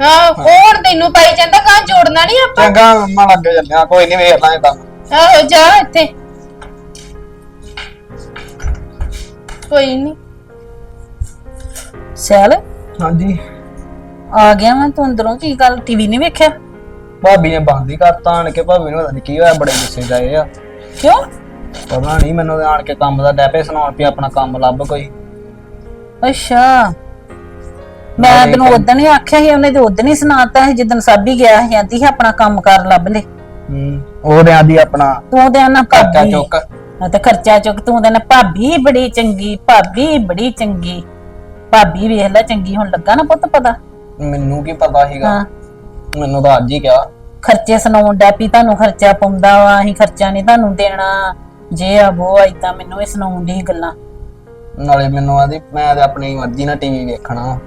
ਹਾਂ ਹੁਣ ਤੈਨੂੰ ਪਾਈ ਜਾਂਦਾ ਕਾਂ ਜੋੜਨਾ ਨਹੀਂ ਆਪਾਂ? ਚੰਗਾ ਮੰਮਾ ਲੱਗੇ ਚੱਲਿਆ ਕੋਈ ਨਹੀਂ ਵੇਖ ਲਾਂਗੇ ਕੰਮ। ਆਹੋ ਜਾ ਇੱਥੇ। ਕੋਈ ਨਹੀਂ ਸੈਲ ਹਾਂਜੀ। ਆ ਗਿਆ ਮੈਂ ਤੂੰ ਅੰਦਰੋਂ ਕੀ ਗੱਲ ਟੀਵੀ ਨਹੀਂ ਵੇਖਿਆ। ਭਾਬੀ ਨੇ ਬੰਦ ਹੀ ਕਰਤਾ ਆਣ ਕੇ ਭਾਬੀ ਨੂੰ ਪਤਾ ਨਹੀਂ ਕੀ ਹੋਇਆ ਬੜੇ ਗੁੱਸੇ ਜਾਏ ਆ। ਕਿਉਂ? ਪਤਾ ਨਹੀਂ ਮੈਨੂੰ ਤਾਂ ਆਣ ਕੇ ਕੰਮ ਦਾ ਡੈਪੇ ਸੁਣਾਉਣ ਪਿਆ ਆਪਣਾ ਕੰਮ ਲੱਭ ਕੋਈ। ਅੱਛਾ। ਮੈਂ ਤੈਨੂੰ ਉਦੋਂ ਹੀ ਆਖਿਆ ਸੀ ਉਹਨੇ ਤੇ ਉਦੋਂ ਹੀ ਸੁਣਾਤਾ ਸੀ ਜਿੱਦਣ ਸਾਬੀ ਗਿਆ ਸੀ ਆਂਦੀ ਸੀ ਆਪਣਾ ਕੰਮ ਕਰ ਲੱਭ ਲੈ। ਹੂੰ ਉਹ ਰਿਆਦੀ ਆਪਣਾ ਤੂੰ ਤੇ ਨਾ ਖਰਚਾ ਭਾਬੀ। ਚੁੱਕ। ਹਾਂ ਤੇ ਖਰਚਾ ਚੁੱਕ ਤੂੰ ਤੇ ਨਾ ਭਾਬੀ ਬੜੀ ਚੰਗੀ ਭਾਬੀ ਬੜੀ ਚੰਗੀ। ਭਾਬੀ ਵੇਖ ਲੈ ਚੰਗੀ ਹੁਣ ਲੱਗਾ ਨਾ ਪੁੱਤ ਪਤਾ? ਮੈਨੂੰ ਕੀ ਪਤਾ ਸੀਗਾ? ਹਾਂ। ਮੈਨੂੰ ਤਾਂ ਅੱਜ ਹੀ ਕਿਹਾ। ਖਰਚੇ ਸੁਣਾਉਣ ਡੈ ਪਈ ਤੁਹਾਨੂੰ ਖਰਚਾ ਪਾਉਂਦਾ ਵਾ ਅਸੀਂ ਖਰਚਾ ਨਹੀਂ ਤੁਹਾਨੂੰ ਦੇਣਾ। ਜੇ ਆ ਉਹ ਏਦਾਂ ਮੈਨੂੰ ਇਹ ਸੁਣਾਉਣ ਦੀ ਗੱਲਾਂ। ਨਾਲੇ ਮੈਨੂੰ ਆਦੀ ਮੈਂ ਤੇ ਆਪਣੀ ਮਰਜ਼ੀ ਨਾਲ ਟੀਵੀ ਵੇਖਣਾ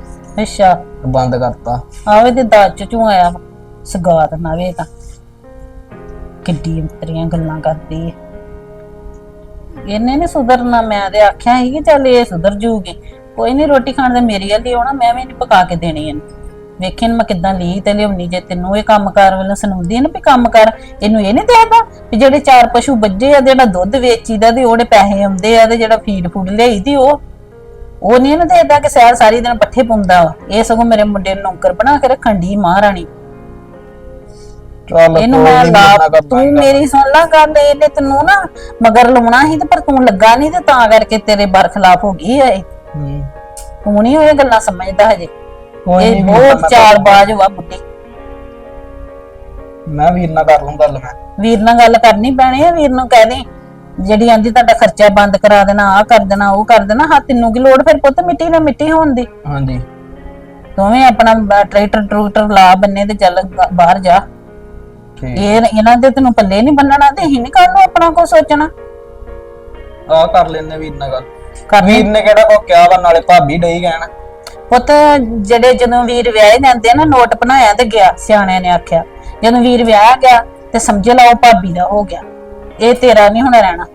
ਅੱਛਾ। ਬੰਦ ਕਰਤਾ। ਆਵੇ ਤੇ ਦਾਜ ਚ ਚੋਂ ਆਇਆ ਵਾ। ਸਗਾਤ ਨਾ ਵੇ ਤਾਂ। ਕਿੱਡੀ ਅੰਤਰੀਆਂ ਗੱਲਾਂ ਕਰਦੀ ਏ। ਇਹਨੇ ਨੇ ਸੁਧਰਨਾ ਮੈਂ ਤੇ ਆਖਿਆ ਸੀ ਕਿ ਚੱਲ ਇਹ ਸੁਧਰ ਜੂਗੀ। ਕੋਈ ਨਹੀਂ ਰੋਟੀ ਖਾਣ ਦੇ ਮੇਰੀ ਵਾਲੀ ਆਉਣਾ ਮੈਂ ਵੀ ਨਹੀਂ ਪਕਾ ਕੇ ਦੇਣੀ ਇਹਨੂੰ। ਵੇਖੇ ਮੈਂ ਕਿਦਾਂ ਲੀ ਤੇ ਲਿਆਉਣੀ ਜੇ ਤੈਨੂੰ ਇਹ ਕੰਮ ਕਾਰ ਵੱਲੋਂ ਸੁਣਾਉਂਦੀ ਹੈ ਨਾ ਵੀ ਕੰਮ ਕਰ ਇਹਨੂੰ ਇਹ ਨਹੀਂ ਦੇਖਦਾ ਵੀ ਜਿਹੜੇ ਚਾਰ ਪਸ਼ੂ ਬੱਜੇ ਆ ਜਿਹੜਾ ਦੁੱਧ ਵੇਚੀਦਾ ਤੇ ਉਹਦੇ ਪੈਸੇ ਆਉਂਦੇ ਆ ਤੇ ਜਿਹੜਾ ਫੀਡ ਫੂਡ ਲਿਆਈ ਦੀ ਉਹ। ਉਹ ਨਹੀਂ ਨਾ ਦੇਖਦਾ ਕਿ ਸੈਰ ਸਾਰੀ ਦਿਨ ਪੱਠੇ ਪਾਉਂਦਾ ਵਾ। ਇਹ ਸਗੋਂ ਮੇਰੇ ਮੁੰਡੇ ਨੂੰ ਨੌਕਰ ਬਣਾ ਕੇ ਰੱਖਣ ਦੀ ਮਹਾਰਾਣੀ। ਚੱਲ ਇਹਨੂੰ ਮੈਂ ਲਾ ਤੂੰ। ਮੇਰੀ ਸੁਣ ਲਾ ਗੱਲ ਇਹਨੇ ਤੈਨੂੰ ਨਾ ਮਗਰ ਲਾਉਣਾ ਸੀ ਤੇ ਪਰ ਤੂੰ ਲੱਗਾ ਨਹੀਂ ਤੇ ਤਾਂ ਕਰਕੇ ਤੇਰੇ ਬਰਖਲਾਫ ਹੋ ਗਈ ਹੈ ਹੂੰ। ਤੂੰ ਨਹੀਂ ਇਹ ਗੱਲਾਂ ਸਮਝਦਾ ਹਜੇ। ਕੋਈ ਇਹ ਨੀ, ਵੀਰ ਬਹੁਤ ਨਾਲ ਮੈਂ ਚਾਲਬਾਜ਼ ਵਾ ਬੁੱਢੀ ਮੈਂ ਵੀਰ ਨਾਲ ਕਰ ਲੂੰ ਗੱਲ ਮੈਂ। ਵੀਰ ਨਾਲ ਗੱਲ ਕਰਨੀ ਪੈਣੀ ਹੈ ਵੀਰ ਨੂੰ ਕਹਿ ਦੇ। ਜਿਹੜੀ ਆਂਦੀ ਤੁਹਾਡਾ ਖਰਚਾ ਬੰਦ ਕਰਾ ਦੇਣਾ ਆ ਕਰ ਦੇਣਾ ਉਹ ਕਰ ਦੇਣਾ ਹਾਂ ਤੈਨੂੰ ਕੀ ਲੋੜ ਫਿਰ ਪੁੱਤ ਮਿੱਟੀ ਨਾਲ ਮਿੱਟੀ ਹੋਣ ਦੀ। ਹਾਂਜੀ। ਤੂੰ ਵੀ ਆਪਣਾ ਬ- ਟਰੈਕਟਰ ਟਰੂਕਟਰ ਲਾ ਬੰਨੇ ਤੇ ਚੱਲ ਬਾਹਰ ਜਾ। ਠੀਕ। ਇਹ ਇਹਨਾਂ ਦੇ ਤੈਨੂੰ ਪੱਲੇ ਨਹੀਂ ਬੰਨਣਾ ਤੇ ਹੀ ਨਹੀਂ ਕੱਲ ਨੂੰ ਆਪਣਾ ਕੋ ਸੋਚਣਾ। ਆ ਕਰ ਲੈਨੇ ਵੀਰ ਨਾਲ ਗੱਲ। ਕਰਨੀ। ਵੀਰ ਨੇ ਕਿਹੜਾ ਕੋ ਕਿਹਾ ਵਾ ਨਾਲੇ ਭਾਬੀ ਡਈ ਕਹਿਣ। ਪੁੱਤ ਜਿਹੜੇ ਜਦੋਂ ਵੀਰ ਵਿਆਹੇ ਜਾਂਦੇ ਆ ਨਾ ਨੋਟ ਬਣਾਇਆ ਤੇ ਗਿਆ ਸਿਆਣਿਆਂ ਨੇ ਆਖਿਆ। ਜਦੋਂ ਵੀਰ ਵਿਆਹ ਗਿਆ ਤੇ ਸਮਝ ਲਾ ਉਹ ਭਾਬੀ ਦਾ ਹੋ ਗਿਆ। ਇਹ ਤੇਰਾ ਨਹੀਂ ਹੁਣ ਰਹਿਣਾ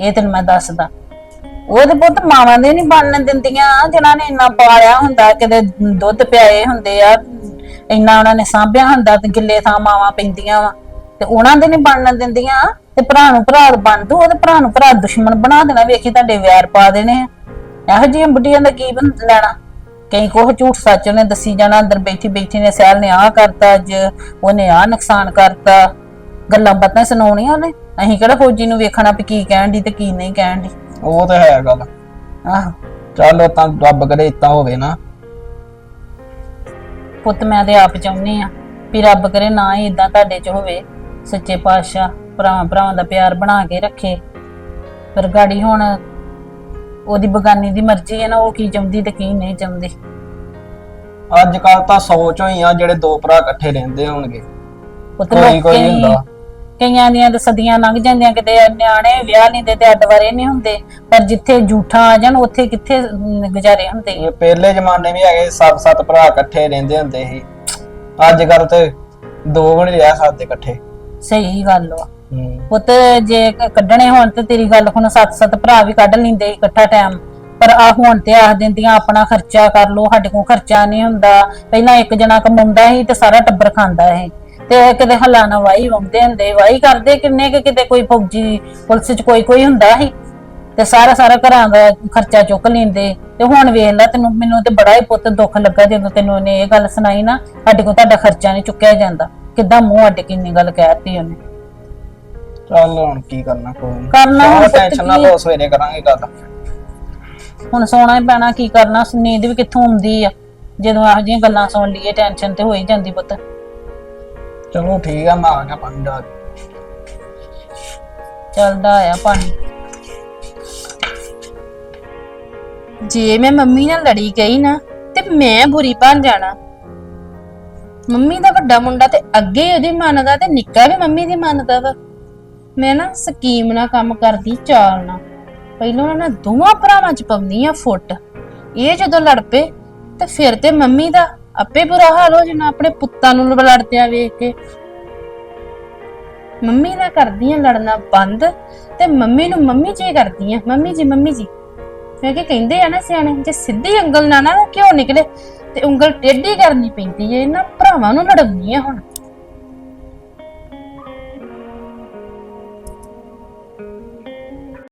ਇਹ ਤੈਨੂੰ ਮੈਂ ਦੱਸਦਾ। ਉਹਦੇ ਪੁੱਤ ਮਾਵਾਂ ਦੇ ਨਹੀਂ ਬਣਨ ਦਿੰਦੀਆਂ ਜਿਨ੍ਹਾਂ ਨੇ ਇੰਨਾ ਪਾਲਿਆ ਹੁੰਦਾ ਕਿਤੇ ਦੁੱਧ ਪਿਆਏ ਹੁੰਦੇ ਆ ਇੰਨਾ ਉਹਨਾਂ ਨੇ ਸਾਂਭਿਆ ਹੁੰਦਾ ਤੇ ਗਿੱਲੇ ਥਾਂ ਮਾਵਾਂ ਪੈਂਦੀਆਂ ਵਾ। ਤੇ ਉਹਨਾਂ ਦੇ ਨਹੀਂ ਬਣਨ ਦਿੰਦੀਆਂ ਤੇ ਭਰਾ ਨੂੰ ਭਰਾ ਬਣ ਦੂ ਉਹਦੇ ਭਰਾ ਨੂੰ ਭਰਾ ਦੁਸ਼ਮਣ ਬਣਾ ਦੇਣਾ ਵੇਖੀ ਤੁਹਾਡੇ ਵੈਰ ਪਾ ਦੇਣੇ ਆ। ਇਹੋ ਜਿਹੀਆਂ ਬੁੱਢੀਆਂ ਦਾ ਕੀ ਲੈਣਾ? ਕਈ ਕੋਹ ਝੂਠ ਸੱਚ ਉਹਨੇ ਦੱਸੀ ਜਾਣਾ ਅੰਦਰ ਬੈਠੀ ਬੈਠੀ ਨੇ ਸੈਲ ਨੇ ਆਹ ਕਰਤਾ ਅੱਜ ਉਹਨੇ ਆਹ ਨੁਕਸਾਨ ਕਰਤਾ। ਗੱਲਾਂ ਬਾਤਾਂ ਸੁਣਾਉਣੀਆਂ ਉਹਨੇ। ਅਸੀਂ ਕਿਹੜਾ ਫੌਜੀ ਨੂੰ ਵੇਖਣਾ ਵੀ ਕੀ ਕਹਿਣ ਦੀ ਤੇ ਕੀ ਨਹੀਂ ਕਹਿਣ ਦੀ ਉਹ ਤਾਂ ਹੈ ਗੱਲ। ਆਹੋ। ਚੱਲ ਤਾਂ ਰੱਬ ਕਰੇ ਇਤਾਂ ਹੋਵੇ ਨਾ। ਪੁੱਤ ਮੈਂ ਤੇ ਆਪ ਚਾਹੁੰਨੀ ਆ ਵੀ ਰੱਬ ਕਰੇ ਨਾ ਹੀ ਇਦਾਂ ਤੁਹਾਡੇ ਚ ਹੋਵੇ। ਸੱਚੇ ਪਾਤਸ਼ਾਹ ਭਰਾ ਭਰਾਵਾਂ ਦਾ ਪਿਆਰ ਬਣਾ ਕੇ ਰੱਖੇ। ਪਰ ਗਾੜੀ ਹੁਣ ਉਹਦੀ ਬਗਾਨੀ ਦੀ ਮਰਜ਼ੀ ਹੈ ਨਾ ਉਹ ਕੀ ਚਾਹੁੰਦੀ ਤੇ ਕੀ ਨਹੀਂ ਚਾਹੁੰਦੀ ਅੱਜ ਕੱਲ ਤਾਂ ਸੋਚ ਹੋਈ ਆ ਜਿਹੜੇ ਦੋ ਭਰਾ ਇਕੱਠੇ ਰਹਿੰਦੇ ਹੋਣਗੇ। ਪੁੱਤ ਕੋਈ ਕੋਈ ਹੁੰਦਾ। ਕਈਆਂ ਦੀਆਂ ਤਾਂ ਸਦੀਆਂ ਲੰਘ ਜਾਂਦੀਆਂ ਕਿਤੇ ਨਿਆਣੇ ਵਿਆਹ ਨਹੀਂ ਦੇ ਤੇ ਅੱਡ ਵਾਰੇ ਨਹੀਂ ਹੁੰਦੇ। ਪਰ ਜਿੱਥੇ ਝੂਠਾਂ ਆ ਜਾਣ ਉੱਥੇ ਕਿੱਥੇ ਅਮ, ਗੁਜ਼ਾਰੇ ਹੁੰਦੇ? ਇਹ ਪਹਿਲੇ ਜ਼ਮਾਨੇ ਵੀ ਹੈਗੇ ਸੱਤ ਸੱਤ ਭਰਾ ਇਕੱਠੇ ਰਹਿੰਦੇ ਹੁੰਦੇ ਸੀ। ਅੱਜ ਕੱਲ ਤੇ ਦੋ ਵੀ ਨਹੀਂ ਰਹਿ ਸਕਦੇ ਇਕੱਠੇ। ਸਹੀ ਗੱਲ ਹੂੰ। ਪੁੱਤ ਜੇ ਕ- ਕੱਢਣੇ ਹੋਣ ਤੇ ਤੇਰੀ ਗੱਲ ਹੁਣ ਸੱਤ ਸੱਤ ਭਰਾ ਵੀ ਕੱਢ ਲੈਂਦੇ ਸੀ ਇਕੱਠਾ ਟਾਈਮ ਪਰ ਆ ਹੁਣ ਤੇ ਆਖ ਦਿੰਦੀਆਂ ਆਪਣਾ ਖਰਚਾ ਕਰ ਲੋ ਸਾਡੇ ਕੋਲ ਖਰਚਾ ਨਹੀਂ ਹੁੰਦਾ। ਪਹਿਲਾਂ ਇੱਕ ਜਣਾ ਕਮਾਉਂਦਾ ਸੀ ਤੇ ਸਾਰਾ ਟੱਬਰ ਖਾਂਦਾ ਸੀ। ਤੇ ਕਿਤੇ ਹੱਲਾ ਨਾ ਵਾਈ ਆਉਂਦੇ ਹੁੰਦੇ ਵਾਈ ਕਰਦੇ ਕਿੰਨੇ ਕਿ ਕਿਤੇ ਕੋਈ ਫੌਜੀ ਪੁਲਿਸ 'ਚ ਕੋਈ ਕੋਈ ਹੁੰਦਾ ਸੀ। ਤੇ ਸਾਰਾ ਸਾਰਾ ਘਰਾਂ ਦਾ ਖਰਚਾ ਚੁੱਕ ਲੈਂਦੇ। ਤੇ ਹੁਣ ਵੇਖ ਲੈ ਤੈਨੂੰ ਮੈਨੂੰ ਤੇ ਬੜਾ ਹੀ ਪੁੱਤ ਦੁੱਖ ਲੱਗਾ ਜਦੋਂ ਤੈਨੂੰ ਉਹਨੇ ਇਹ ਗੱਲ ਸੁਣਾਈ ਨਾ। ਸਾਡੇ ਕੋਲ ਤੁਹਾਡਾ ਖਰਚਾ ਨਹੀਂ ਚੁੱਕਿਆ ਜਾਂਦਾ। ਕਿੱਦਾਂ ਮੂੰਹ ਅੱਡ ਕੇ ਇੰਨੀ ਗੱਲ ਕਹਿਤੀ ਉਹਨੇ? ਚੱਲ ਹੁਣ ਕੀ ਕਰਨਾ ਕੋਈ ਨੀ। ਕਰਨਾ ਹੁਣ ਪੁੱਤ ਟੈਨਸ਼ਨ ਨਾ ਕੀ- ਲਓ ਸਵੇਰੇ ਕਰਾਂਗੇ ਗੱਲ। ਹੁਣ ਸੋਣਾ ਹੀ ਪੈਣਾ ਕੀ ਕਰਨਾ? ਨੀਂਦ ਵੀ ਕਿੱਥੋਂ ਆਉਂਦੀ ਆ? ਜਦੋਂ ਇਹੋ ਜਿਹੀਆਂ ਗੱਲਾਂ ਸੁਣ ਲਈਏ ਟੈਨਸ਼ਨ ਤੇ ਹੋ ਹੀ ਜਾਂਦੀ ਪੁੱਤ। ਚਲੋ ਠੀਕ ਆ ਮੈਂ ਆ ਗਿਆ ਪਾਣੀ ਦਾ ਚੱਲਦਾ ਆ ਪਾਣੀ। ਜੇ ਮੈਂ ਮੰਮੀ ਨਾਲ ਲੜੀ ਗਈ ਨਾ ਤੇ ਮੈਂ ਬੁਰੀ ਬਣ ਜਾਣਾ। ਮੰਮੀ ਦਾ ਵੱਡਾ ਮੁੰਡਾ ਤੇ ਅੱਗੇ ਉਹਦੀ ਮੰਨਦਾ ਤੇ ਨਿੱਕਾ ਵੀ ਮੰਮੀ ਦੀ ਮੰਨਦਾ ਵਾ। ਮੈਂ ਨਾ ਸਕੀਮ ਨਾਲ ਕੰਮ ਕਰਦੀ, ਚਾਲ ਨਾਲ। ਪਹਿਲਾਂ ਉਹਨਾਂ ਨੇ ਦੋਵਾਂ ਭਰਾਵਾਂ ਚ ਪਾਉਂਦੀ ਆ ਫੁੱਟ। ਇਹ ਜਦੋਂ ਲੜ ਪਏ, ਤੇ ਫਿਰ ਤੇ ਮੰਮੀ ਦਾ ਆਪੇ ਬੁਰਾ ਹਾਲ ਹੋ ਜਾਣਾ, ਆਪਣੇ ਪੁੱਤਾਂ ਨੂੰ ਲੜਦਿਆਂ ਵੇਖ ਕੇ। ਮੰਮੀ ਨਾਲ ਕਰਦੀਆਂ ਲੜਨਾ ਬੰਦ, ਤੇ ਮੰਮੀ ਨੂੰ ਮੰਮੀ ਜੀ ਕਰਦੀਆਂ। ਮੰਮੀ ਜੀ ਮੰਮੀ ਜੀ। ਕਿਉਂਕਿ ਕਹਿੰਦੇ ਆ ਨਾ ਸਿਆਣੇ, ਜੇ ਸਿੱਧੀ ਉਂਗਲ ਨਾਲ ਨਾ ਕਿਉਂ ਨਿਕਲੇ? ਤੇ ਉਂਗਲ ਟੇਢੀ ਕਰਨੀ ਪੈਂਦੀ ਹੈ ਇਹਨਾਂ ਭਰਾਵਾਂ ਨੂੰ ਲੜਾਉਣੀ ਆ ਹੁਣ।